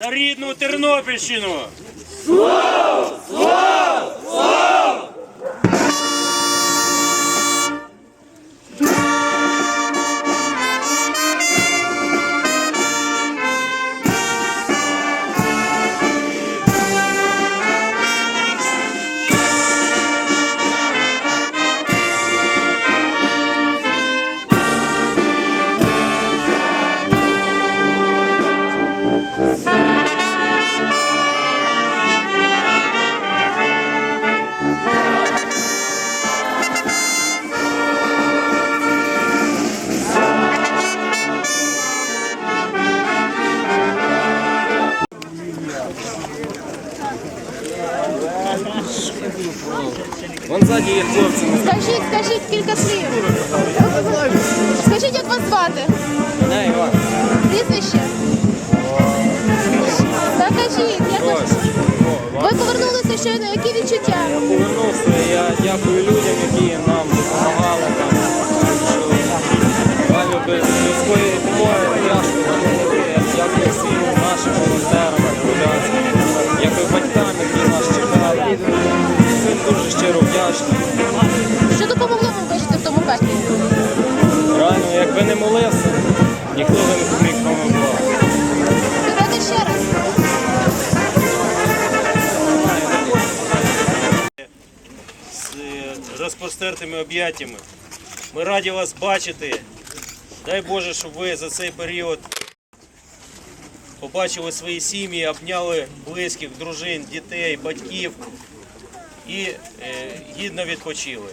За рідну Тернопільщину! Вон ззаді є хлопці. Скажіть, скажіть кілька слів. Скажіть, як вас звати? Не, Іван. Прізвище? Та кажіть, як вас... Ви повернулися щойно, які відчуття? Повернувся. Я дякую людям, які нам допомагали. Там, що без людської допомоги тяжко. Дякую всім нашим волонтерам, Всім дуже щиро вдячний. Що допомогло вам вижити в тому пеклі? Реально, якби не молився, ніхто би не міг допомогти. Давайте ще раз. з е, розпростертими об'яттями. Ми раді вас бачити. Дай Боже, щоб ви за цей період побачили свої сім'ї, обняли близьких, дружин, дітей, батьків і е, гідно відпочили.